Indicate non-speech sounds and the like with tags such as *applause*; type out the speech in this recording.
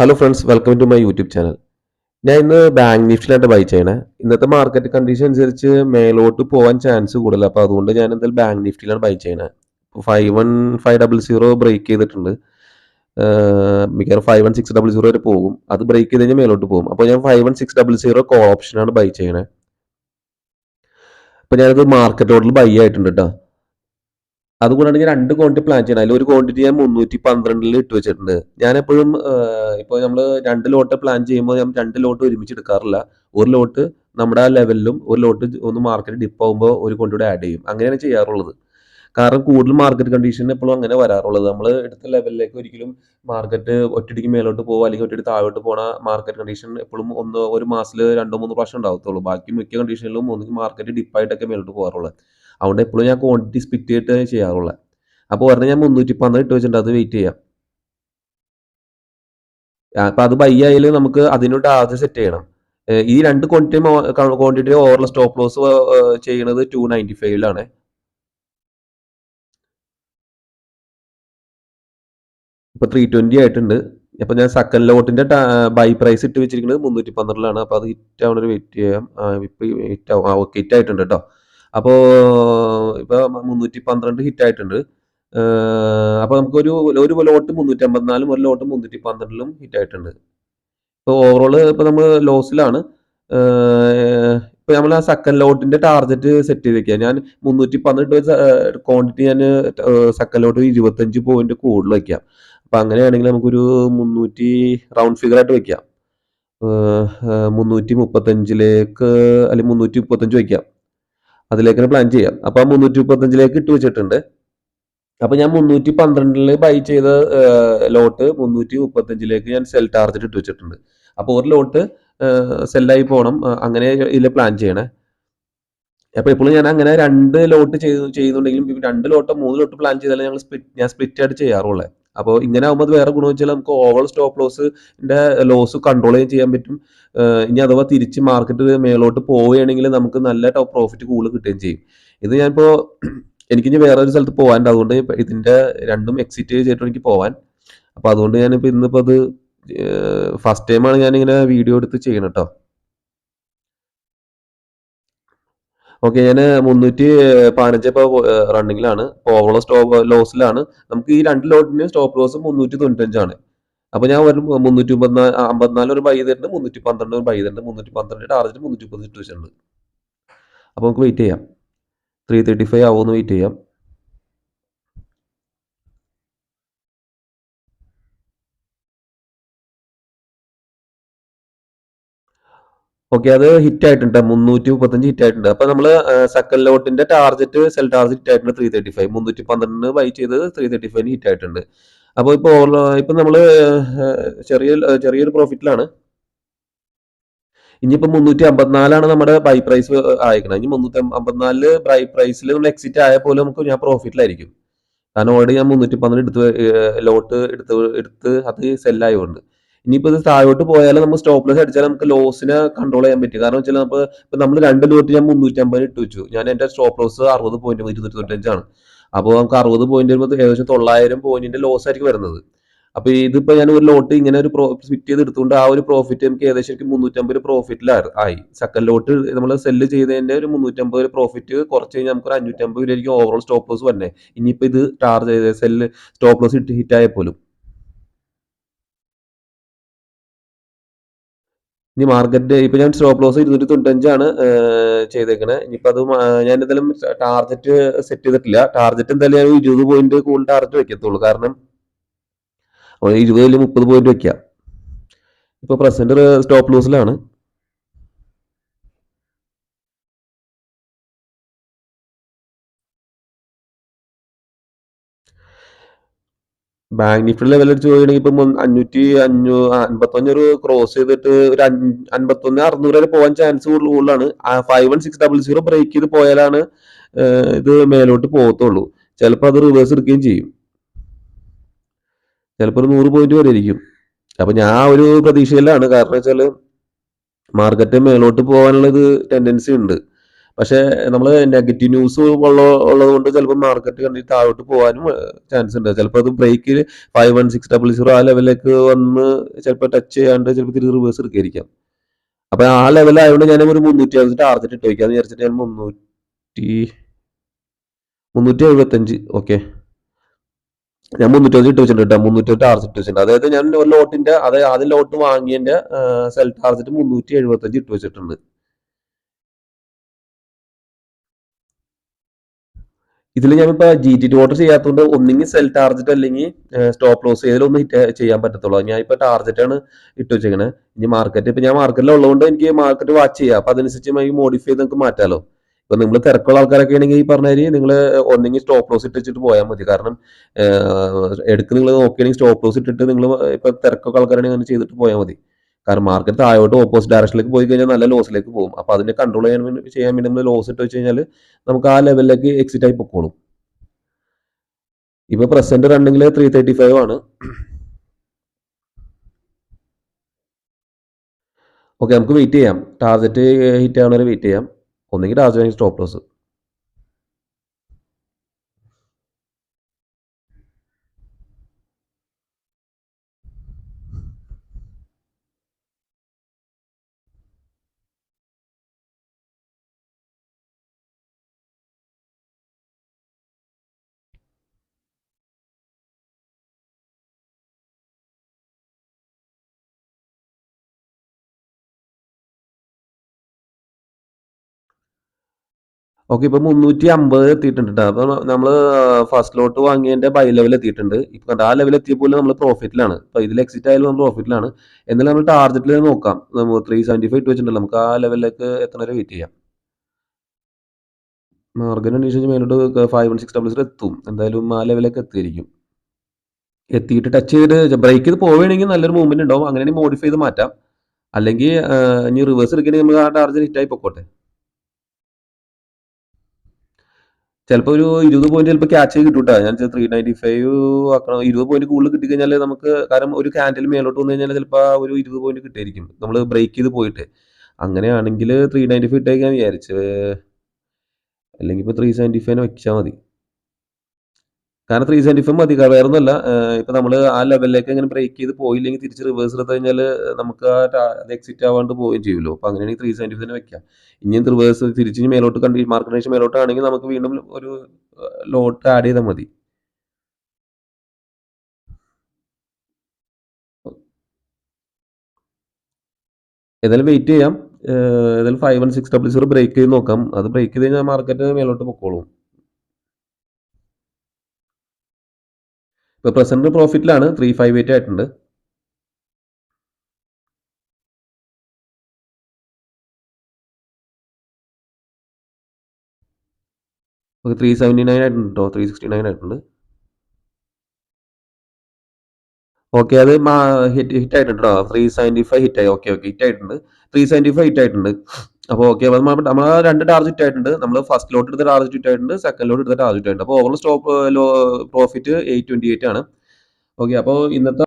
Hello friends welcome to my YouTube channel ഞാൻ ഇന്ന് bank നിഫ്റ്റിലായിട്ട് by ചെയ്യണേ. ഇന്നത്തെ മാർക്കറ്റ് കണ്ടീഷൻ അനുസരിച്ച് മേലോട്ട് പോകാൻ ചാൻസ് കൂടുതൽ അപ്പോൾ അതുകൊണ്ട് ഞാൻ എന്തായാലും ബാങ്ക് നിഫ്റ്റിലാണ് ബൈ ചെയ്യണേ. Five one five double zero break ചെയ്തിട്ടുണ്ട്. മിക്കവാറും five one six double zero വരെ പോകും. അത് ബ്രേക്ക് ചെയ്ത് കഴിഞ്ഞാൽ മേലോട്ട് പോകും. അപ്പോൾ ഞാൻ five one six double zero call ഓപ്ഷനാണ് ബൈ ചെയ്യണേ. അപ്പോൾ ഞാനത് മാർക്കറ്റ് ഓർഡറിൽ ബൈ ആയിട്ടുണ്ട് കേട്ടോ അതുകൊണ്ടാണ് ഞാൻ രണ്ട് ക്വാണ്ടിറ്റി പ്ലാൻ ചെയ്യണം അതിൽ ഒരു ക്വാണ്ടിറ്റി ഞാൻ മുന്നൂറ്റി പന്ത്രണ്ടിൽ ഇട്ട് വെച്ചിട്ടുണ്ട്. ഞാൻ എപ്പോഴും ഇപ്പോൾ നമ്മൾ രണ്ട് ലോട്ട് പ്ലാൻ ചെയ്യുമ്പോൾ ഞാൻ രണ്ട് ലോട്ട് ഒരുമിച്ച് എടുക്കാറില്ല. ഒരു ലോട്ട് നമ്മുടെ ആ ലെവലിലും ഒരു ലോട്ട് ഒന്ന് മാർക്കറ്റ് ഡിപ്പ് ആകുമ്പോൾ ഒരു ക്വാണ്ടിറ്റി ആഡ് ചെയ്യും. അങ്ങനെയാണ് ചെയ്യാറുള്ളത്. കാരണം കൂടുതൽ മാർക്കറ്റ് കണ്ടീഷൻ എപ്പോഴും അങ്ങനെ വരാറുള്ളത്. നമ്മൾ എടുത്ത ലെവലിലേക്ക് ഒരിക്കലും മാർക്കറ്റ് ഒറ്റയടിക്ക് മേലോട്ട് പോകുക അല്ലെങ്കിൽ ഒറ്റയടി താഴോട്ട് പോണ മാർക്കറ്റ് കണ്ടീഷൻ എപ്പോഴും ഒന്ന് ഒരു മാസത്തിൽ രണ്ടോ മൂന്നോ പ്രാവശ്യം ഉണ്ടാകത്തുള്ളൂ ബാക്കി മിക്ക കണ്ടീഷനിലും ഒന്നുകിൽ മാർക്കറ്റ് ഡിപ്പായിട്ടൊക്കെ മേലോട്ട് പോകാറുള്ളത്. അതുകൊണ്ട് എപ്പോഴും ഞാൻ ക്വാണ്ടിറ്റി സ്പിറ്റ് ചെയ്തിട്ട് ചെയ്യാറുള്ളത് അപ്പോൾ ഒരെണ്ണം ഞാൻ മുന്നൂറ്റി പന്ത്രണ്ട് ഇട്ട് വെച്ചിട്ടുണ്ട് അത് വെയിറ്റ് ചെയ്യാം. അപ്പം അത് ബൈ ആയാലും നമുക്ക് അതിനോട് ആദ്യം സെറ്റ് ചെയ്യണം. ഈ രണ്ട് quantity quantity over stop loss ചെയ്യുന്നത് ടു നയന്റി ഫൈവിലാണ് ഇപ്പൊ ത്രീ ട്വന്റി ആയിട്ടുണ്ട്. അപ്പൊ ഞാൻ സെക്കൻഡ് ലോട്ടിന്റെ ബൈ പ്രൈസ് ഇട്ട് വെച്ചിരിക്കുന്നത് മുന്നൂറ്റി പന്ത്രണ്ടിലാണ് അപ്പൊ അത് ഹിറ്റ് ആവണ വെയിറ്റ് ചെയ്യാം. ഇപ്പൊ ഹിറ്റ് ആവും. ഓക്കെ ഹിറ്റ് ആയിട്ടുണ്ട് കേട്ടോ അപ്പോൾ ഇപ്പൊ മുന്നൂറ്റി പന്ത്രണ്ട് ഹിറ്റ് ആയിട്ടുണ്ട് അപ്പോൾ അപ്പൊ നമുക്കൊരു ഒരു ലോട്ട് മുന്നൂറ്റി അമ്പത്തിനാലും ഒരു ലോട്ട് മുന്നൂറ്റി പന്ത്രണ്ടിലും ഹിറ്റ് ആയിട്ടുണ്ട് ഇപ്പോൾ ഓവറോൾ ഇപ്പോൾ നമ്മൾ ലോസിലാണ് ഇപ്പോൾ നമ്മൾ ആ സെക്കൻഡ് ലോട്ടിന്റെ ടാർഗറ്റ് സെറ്റ് ചെയ്ത് വെക്കുക ഞാൻ മുന്നൂറ്റി പന്ത്രണ്ട് ക്വാണ്ടിറ്റി ഞാൻ സെക്കൻഡ് ലോട്ട് ഇരുപത്തഞ്ച് പോയിന്റ് കൂടുതൽ വെക്കാം. അപ്പം അങ്ങനെയാണെങ്കിൽ നമുക്കൊരു മുന്നൂറ്റി റൗണ്ട് ഫിഗർ ആയിട്ട് വെക്കാം. മുന്നൂറ്റി മുപ്പത്തഞ്ചിലേക്ക് അല്ലെങ്കിൽ മുന്നൂറ്റി മുപ്പത്തഞ്ച് വെക്കാം. അതിലേക്ക് പ്ലാൻ ചെയ്യാം അപ്പം മുന്നൂറ്റി മുപ്പത്തഞ്ചിലേക്ക് ഇട്ട് വെച്ചിട്ടുണ്ട്. അപ്പോൾ ഞാൻ മുന്നൂറ്റി പന്ത്രണ്ടിൽ ബൈ ചെയ്ത ലോട്ട് മുന്നൂറ്റി മുപ്പത്തഞ്ചിലേക്ക് ഞാൻ സെൽ ടാർജറ്റ് ഇട്ട് വെച്ചിട്ടുണ്ട്. അപ്പോൾ ഒരു ലോട്ട് സെല്ലായി പോകണം ആ, അങ്ങനെ ഇതിൽ പ്ലാൻ ചെയ്യണേ. അപ്പോൾ എപ്പോഴും ഞാൻ അങ്ങനെ രണ്ട് ലോട്ട് ചെയ്തു ചെയ്യുന്നുണ്ടെങ്കിലും രണ്ട് ലോട്ടോ മൂന്ന് ലോട്ട് പ്ലാൻ ചെയ്താലേ ഞങ്ങൾ സ്പ്ലിറ്റ് ഞാൻ സ്പ്ലിറ്റ് ആയിട്ട് ചെയ്യാറുള്ളത് അപ്പോൾ ഇങ്ങനെ ആകുമ്പോൾ അത് വേറെ ഗുണം വെച്ചാൽ നമുക്ക് ഓവർ സ്റ്റോപ്പ് ലോസിന്റെ ലോസ് കൺട്രോൾ ചെയ്യാൻ പറ്റും. ഇനി അഥവാ തിരിച്ച് മാർക്കറ്റ് മേലോട്ട് പോവുകയാണെങ്കിൽ നമുക്ക് നല്ല ടോപ്പ് പ്രോഫിറ്റ് കൂടുതൽ കിട്ടുകയും ചെയ്യും. ഇത് ഞാനിപ്പോൾ *clears throat* എനിക്കിനി വേറെ ഒരു സ്ഥലത്ത് പോകാനുണ്ട് അതുകൊണ്ട് ഇതിന്റെ രണ്ടും എക്സിറ്റ് ചെയ്തിട്ട് എനിക്ക് പോവാൻ. അപ്പോൾ അതുകൊണ്ട് ഞാനിപ്പോൾ ഇന്നിപ്പോൾ അത് ഫസ്റ്റ് ടൈമാണ് ഞാനിങ്ങനെ വീഡിയോ എടുത്ത് ചെയ്യണം കേട്ടോ ഓക്കെ ഞാൻ മുന്നൂറ്റി പതിനഞ്ച് ഇപ്പോൾ റണ്ണിങ്ങിലാണ് ഓവറോൾ സ്റ്റോപ്പ് ലോസിലാണ് നമുക്ക് ഈ രണ്ട് ലോട്ടിന് സ്റ്റോപ്പ് ലോസ് മുന്നൂറ്റി തൊണ്ണൂറ്റഞ്ചാണ് അപ്പോൾ ഞാൻ ഒരു മുന്നൂറ്റി മുപ്പത്തിനാല് അമ്പത്തിനാല് ഒരു ബൈ തരുന്നുണ്ട് മുന്നൂറ്റി പന്ത്രണ്ട് ഒരു ബൈ തരുന്നുണ്ട് മുന്നൂറ്റി പന്ത്രണ്ട് ടാർജറ്റ് മുന്നൂറ്റി പതിനെട്ട് വെച്ചിട്ടുണ്ട് അപ്പൊ നമുക്ക് വെയിറ്റ് ചെയ്യാം. ത്രീ തേർട്ടി ഫൈവ് ആവുമെന്ന് വെയിറ്റ് ചെയ്യാം. ഓക്കെ അത് ഹിറ്റ് ആയിട്ടുണ്ട് മുന്നൂറ്റി മുപ്പത്തഞ്ച് ഹിറ്റ് ആയിട്ടുണ്ട് അപ്പൊ നമ്മൾ സെക്കൻഡ് ലോട്ടിന്റെ ടാർജറ്റ് സെൽ ടാർജറ്റ് ഹിറ്റ് ആയിട്ടുണ്ട് ത്രീ തേർട്ടി ഫൈവ് മുന്നൂറ്റി പന്ത്രണ്ടിന് ബൈ ചെയ്തത് ത്രീ തേർട്ടി ഫൈവിന് ഹിറ്റ് ആയിട്ടുണ്ട് അപ്പോൾ ഇപ്പോൾ ഇപ്പൊ നമ്മൾ ചെറിയ ചെറിയൊരു പ്രോഫിറ്റിലാണ് ഇനിയിപ്പോൾ മുന്നൂറ്റി അമ്പത്തിനാലാണ് നമ്മുടെ ബൈ പ്രൈസ് അയക്കണം ഇനി മുന്നൂറ്റി അമ്പത്തിനാലിൽ ബൈ പ്രൈസിൽ നമ്മൾ എക്സിറ്റ് ആയ പോലെ നമുക്ക് ഞാൻ പ്രോഫിറ്റിലായിരിക്കും കാരണം ഓൾറെഡി ഞാൻ മുന്നൂറ്റി പന്ത്രണ്ട് എടുത്ത് ലോട്ട് എടുത്ത് എടുത്ത് അത് സെല്ലായതുകൊണ്ട് ഇനിയിപ്പോൾ ഇത് താഴോട്ട് പോയാലും നമ്മൾ സ്റ്റോപ്പ് ലോസ് അടിച്ചാൽ നമുക്ക് ലോസിനെ കൺട്രോൾ ചെയ്യാൻ പറ്റും. കാരണം വെച്ചാൽ നമുക്ക് ഇപ്പൊ നമ്മൾ രണ്ട് ലോട്ട് ഞാൻ മുന്നൂറ്റി അമ്പത് ഇട്ട് വെച്ചു. ഞാൻ എന്റെ സ്റ്റോപ്പ് ലോസ് അറുപത് പോയിന്റ് ഇരുന്നൂറ്റി തൊണ്ണൂറ്റഞ്ചാണ് അപ്പോൾ നമുക്ക് അറുപത് പോയിന്റ് വരുമ്പോൾ ഏകദേശം തൊള്ളായിരം പോയിന്റിന്റെ ലോസ് ആയിരിക്കും വരുന്നത്. അപ്പോൾ ഇതിപ്പോൾ ഞാൻ ഒരു ലോട്ട് ഇങ്ങനെ ഒരു ഫിറ്റ് ചെയ്ത് എടുത്തുകൊണ്ട് ആ ഒരു പ്രോഫിറ്റ് നമുക്ക് ഏകദേശം എനിക്ക് മുന്നൂറ്റമ്പത് പ്രോഫിറ്റിൽ ആയി. സെക്കൻഡ് ലോട്ട് നമ്മൾ സെല്ല് ചെയ്തതിന്റെ ഒരു മുന്നൂറ്റമ്പത് പ്രോഫിറ്റ് കുറച്ച് കഴിഞ്ഞാൽ നമുക്ക് ഒരു അഞ്ഞൂറ്റമ്പത് രൂപയായിരിക്കും ഓവറോൾ സ്റ്റോപ്പ് ലോസ് വന്നേ ഇനിയിപ്പോ ഇത് ടാർജ് ചെയ്ത് സെല്ല് സ്റ്റോപ്പ് ലോസ് ഹിറ്റ് ആയ പോലും. ഇനി മാർക്കറ്റ് ഇപ്പൊ ഞാൻ സ്റ്റോപ്പ് ലോസ് ഇരുന്നൂറ്റി തൊണ്ണൂറ്റഞ്ചാണ് ചെയ്തേക്കണേ. ഇനിയിപ്പോ അത് ഞാൻ എന്തായാലും ടാർജറ്റ് സെറ്റ് ചെയ്തിട്ടില്ല. ടാർജറ്റ് എന്തായാലും ഞാൻ ഇരുപത് പോയിന്റ് കൂടുതൽ ടാർജറ്റ് വെക്കത്തുള്ളൂ. കാരണം ഇരുപതിൽ മുപ്പത് പോയിന്റ് വെക്കാം. ഇപ്പൊ പ്രസന്റ് സ്റ്റോപ്പ് ലോസിലാണ് ബാങ്ക് നിഫ്റ്റി ലെവൽ അടിച്ച് പോവുകയാണെങ്കിൽ ഇപ്പം അഞ്ഞൂറ്റി അഞ്ഞൂ അൻപത്തൊന്നൊരു ക്രോസ് ചെയ്തിട്ട് ഒരു അൻപത്തൊന്ന് അറുന്നൂറ് വരെ പോകാൻ ചാൻസ് കൂടുതലാണ്. Five one six double zero break ചെയ്ത് പോയാലാണ് ഇത് മേലോട്ട് പോകത്തുള്ളൂ ചിലപ്പോൾ അത് റിവേഴ്സ് എടുക്കുകയും ചെയ്യും. ചിലപ്പോൾ ഒരു നൂറ് പോയിന്റ് വരെ ഇരിക്കും. അപ്പൊ ഞാൻ ഒരു പ്രതീക്ഷയിലാണ്. കാരണം വെച്ചാൽ മാർക്കറ്റ് മേലോട്ട് പോകാനുള്ളത് ടെൻഡൻസി ഉണ്ട്. പക്ഷേ നമ്മൾ നെഗറ്റീവ് ന്യൂസ് ഉള്ള ഉള്ളത് കൊണ്ട് ചിലപ്പോൾ മാർക്കറ്റ് കണ്ടി താഴോട്ട് പോകാനും ചാൻസ് ഉണ്ട്. ചിലപ്പോൾ അത് break five one six double zero ആ ലെവലിലേക്ക് വന്ന് ചിലപ്പോൾ ടച്ച് ചെയ്യാണ്ട് ചിലപ്പോൾ തിരി റിവേഴ്സ് എടുക്കായിരിക്കാം. അപ്പോൾ ആ ലെവലായതുകൊണ്ട് ഞാൻ ഒരു മുന്നൂറ്റി അഞ്ച് ടാർജറ്റ് ഇട്ട് വയ്ക്കാമെന്ന് വിചാരിച്ചിട്ട് ഞാൻ മുന്നൂറ്റി മുന്നൂറ്റി എഴുപത്തഞ്ച് ഓക്കെ ഞാൻ മുന്നൂറ്റഞ്ച് ഇട്ട് വെച്ചിട്ടുണ്ട് കേട്ടോ. മുന്നൂറ്റഞ്ച് ടാർജറ്റ് വെച്ചിട്ടുണ്ട്. അതായത് ഞാൻ ഒരു ലോട്ടിന്റെ അതായത് ആദ്യം ലോട്ട് വാങ്ങിയതിന്റെ സെൽ ടാർജറ്റ് മുന്നൂറ്റി എഴുപത്തഞ്ച് ഇട്ട് വെച്ചിട്ടുണ്ട്. ഇതിൽ ഞാനിപ്പോ ജി ടി ഓർഡർ ചെയ്യാത്തതുകൊണ്ട് ഒന്നെങ്കിൽ സെൽ ടാർജറ്റ് അല്ലെങ്കിൽ സ്റ്റോപ്പ് ലോസ് ഏതിലൊന്നും ഹിറ്റ് ചെയ്യാൻ പറ്റത്തുള്ളൂ. ഞാൻ ഇപ്പൊ ടാർജറ്റ് ആണ് ഇട്ട് വെച്ചേക്കണേ. ഇനി മാർക്കറ്റ് ഇപ്പൊ ഞാൻ മാർക്കറ്റിൽ ഉള്ളതുകൊണ്ട് എനിക്ക് മാർക്കറ്റ് വാച്ച് ചെയ്യാം. അപ്പൊ അതനുസരിച്ച് മോഡിഫൈ ചെയ്ത് നിങ്ങൾക്ക് മാറ്റാലോ. ഇപ്പൊ നിങ്ങൾ തിരക്കുള്ള ആൾക്കാരൊക്കെ ആണെങ്കിൽ ഈ പറഞ്ഞ നിങ്ങൾ ഒന്നെങ്കിൽ സ്റ്റോപ്പ് ലോസ് ഇട്ട് വെച്ചിട്ട് പോയാൽ മതി. കാരണം എടുക്ക് നിങ്ങൾ നോക്കുകയാണെങ്കിൽ സ്റ്റോപ്പ് ലോസ് ഇട്ടിട്ട് നിങ്ങൾ ഇപ്പൊ തിരക്കൊക്കെ ആൾക്കാരാണെങ്കിൽ അങ്ങനെ ചെയ്തിട്ട് പോയാൽ മതി. കാരണം മാർക്കറ്റ് താഴോട്ട് ഓപ്പോസിറ്റ് ഡയറക്ഷനിലേക്ക് പോയി കഴിഞ്ഞാൽ നല്ല ലോസിലേക്ക് പോകും. അപ്പോൾ അതിനെ കൺട്രോൾ ചെയ്യാൻ വേണ്ടി ചെയ്യാൻ വേണ്ടി നമ്മൾ ലോസ് ഇട്ട് വെച്ച് കഴിഞ്ഞാൽ നമുക്ക് ആ ലെവലിലേക്ക് എക്സിറ്റ് ആയി പൊക്കോളും. ഇപ്പൊ പ്രസന്റ് റണ്ണിങ്ങിൽ ത്രീ തേർട്ടി ഫൈവ് ആണ്. ഓക്കെ നമുക്ക് വെയിറ്റ് ചെയ്യാം. ടാർഗറ്റ് ഹിറ്റ് ആവണവരെ വെയിറ്റ് ചെയ്യാം. ഒന്നെങ്കിൽ ടാർഗറ്റ് സ്റ്റോപ്പ് ലോസ് ഓക്കെ ഇപ്പൊ മുന്നൂറ്റി അമ്പത് എത്തിയിട്ടുണ്ട് ട്ടോ. അപ്പൊ നമ്മൾ ഫസ്റ്റ് ലോട്ട് വാങ്ങിയതിന്റെ ബൈ ലെവൽ എത്തിയിട്ടുണ്ട്. ഇപ്പൊ ആ ലെവൽ എത്തിയപ്പോൾ നമ്മൾ പ്രോഫിറ്റിലാണ് അപ്പൊ ഇതിൽ എക്സിറ്റ് ആയാലും നമ്മൾ പ്രോഫിറ്റിലാണ് എന്നാലും നമ്മൾ ടാർഗറ്റിൽ നോക്കാം. നമ്മൾ ത്രീ സെവന്റി ഫൈവ് ഇട്ട് നമുക്ക് ആ ലെവലിലേക്ക് എത്ര വരെ വെയിറ്റ് ചെയ്യാം. മാർഗൻ അന്വേഷിച്ച് മേലോട്ട് five one six double zero എത്തും. എന്തായാലും ആ ലെവലിലേക്ക് എത്തിയിരിക്കും. എത്തിയിട്ട് ടച്ച് ചെയ്ത് ബ്രേക്ക് ചെയ്ത് പോവുകയാണെങ്കിൽ നല്ലൊരു മൂവ്മെന്റ് ഉണ്ടാവും. അങ്ങനെയാണെങ്കിൽ മോഡിഫൈ ചെയ്ത് മാറ്റാം. അല്ലെങ്കിൽ ഇനി റിവേഴ്സ് എടുക്കണമെങ്കിൽ നമുക്ക് ആ ടാർജറ്റ് ഹിറ്റായി പൊക്കോട്ടെ. ചിലപ്പോൾ ഒരു ഇരുപത് പോയിന്റ് ചിലപ്പോൾ ക്യാച്ച് കിട്ടൂട്ടാ. ഞാൻ ത്രീ നയന്റി ഫൈവ് ആക്കണം. ഇരുപത് പോയിന്റ് കൂടുതൽ കിട്ടിക്കഴിഞ്ഞാൽ നമുക്ക് കാരണം ഒരു ക്യാൻഡിൽ മേലോട്ട് വന്നു കഴിഞ്ഞാൽ ചിലപ്പോൾ ഒരു ഇരുപത് പോയിന്റ് കിട്ടിയിരിക്കും നമ്മൾ ബ്രേക്ക് ചെയ്ത് പോയിട്ട്. അങ്ങനെയാണെങ്കിൽ ത്രീ നയന്റി ഫൈവ് ഇട്ടേക്കാൻ വിചാരിച്ചു. അല്ലെങ്കിൽ ഇപ്പോൾ ത്രീ സെവന്റി ഫൈവിന് വെച്ചാൽ മതി. കാരണം ത്രീ സെവന്റി ഫൈവ് മതി. വേറെ ഒന്നുമല്ല ഇപ്പം നമ്മൾ ആ ലെവലിലേക്ക് അങ്ങനെ ബ്രേക്ക് ചെയ്ത് പോയില്ലെങ്കിൽ തിരിച്ച് റിവേഴ്സ് എടുത്തു കഴിഞ്ഞാൽ നമുക്ക് ആ എക്സിറ്റ് ആവാണ്ട് പോവുകയും ചെയ്യുമല്ലോ. അപ്പോൾ അങ്ങനെയാണെങ്കിൽ ത്രീ സെവന്റി ഫൈവിന് വെക്കാം. ഇനിയും റിവേഴ്സ് തിരിച്ച് മേലോട്ട് കണ്ടി മാർക്കറ്റ് മേലോട്ടാണെങ്കിൽ നമുക്ക് വീണ്ടും ഒരു ലോട്ട് ആഡ് ചെയ്താൽ മതി. ഏതായാലും വെയിറ്റ് ചെയ്യാം. ഏതായാലും five one six double zero break ചെയ്ത് നോക്കാം. അത് ബ്രേക്ക് ചെയ്ത് കഴിഞ്ഞാൽ മാർക്കറ്റ് മേലോട്ട് പൊക്കോളും. ഇപ്പോൾ പ്രസന്റ് പ്രോഫിറ്റിലാണ് ത്രീ ഫൈവ് എയ്റ്റ് ആയിട്ടുണ്ട്. ഓക്കെ ത്രീ സെവന്റി നയൻ ആയിട്ടുണ്ട് ത്രീ സിക്സ്റ്റി നയൻ ആയിട്ടുണ്ട്. ഓക്കെ അത് ഹിറ്റ് ഹിറ്റ് ആയിട്ടുണ്ട് ത്രീ സെവന്റി ഫൈവ് ഹിറ്റ് ആയി. ഓക്കെ ഓക്കെ ഹിറ്റ് ആയിട്ടുണ്ട്. ത്രീ സെവന്റി ഫൈവ് ഹിറ്റ് ആയിട്ടുണ്ട്. അപ്പോൾ ഓക്കെ അപ്പോൾ നമ്മൾ രണ്ട് ടാർജറ്റ് ആയിട്ടുണ്ട്. നമ്മൾ ഫസ്റ്റ് ലോട്ട് എടുത്ത ടാർജറ്റ് ആയിട്ടുണ്ട് സെക്കൻഡ് ലോട്ട് എടുത്ത ടാർജറ്റ് ആയിട്ടുണ്ട്. അപ്പോൾ over stop profit eight twenty eight ആണ്. ഓക്കെ അപ്പോൾ ഇന്നത്തെ